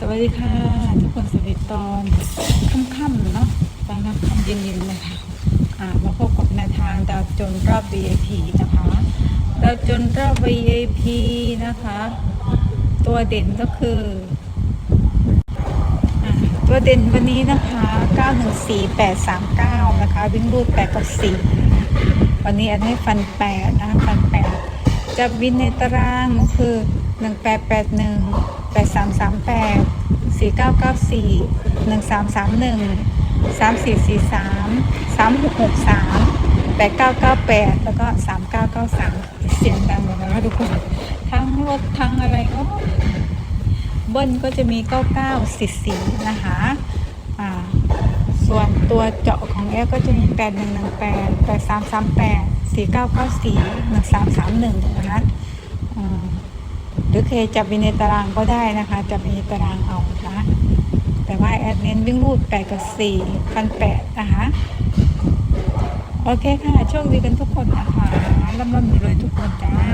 สวัสดีค่ะ ทุกคนสวัสดีตอนค่ำๆเนาะตอนค่ำๆเย็นๆเลยค่ะอ่ามาพบกับแนวทางดาวจนรอบ VIP นะคะดาวจนรอบ VIP นะคะ ตัวเด่นก็คืออตัวเด่นวันนี้นะคะ 914839 นะคะ วิ่งรูด8กับ4วันนี้อันให้ฟัน 8 นะคะฟัน 8 จับวินในตารางคือ 1881 8338 4994 1331 3443 3663 8998 แล้วก็ 3993 เสียงดังหมดแล้วทุกคน ทั้งรถทั้งอะไรก็เบิ้ลก็จะมี 9944 นะคะ ตัวเจาะของแอร์ก็จะมี 8118 8338 4994 1331 นะคะอ่าหรือเคยจับวินในตารางก็ได้นะคะ จับวินในตารางเอานะคะแต่ว่าแอดเน้นวิ่งรูด 8 กับ4ฟัน8นะคะ โอเคค่ะ โชคดีกันทุกคนนะคะร่ำๆรวยทุกคนจ้า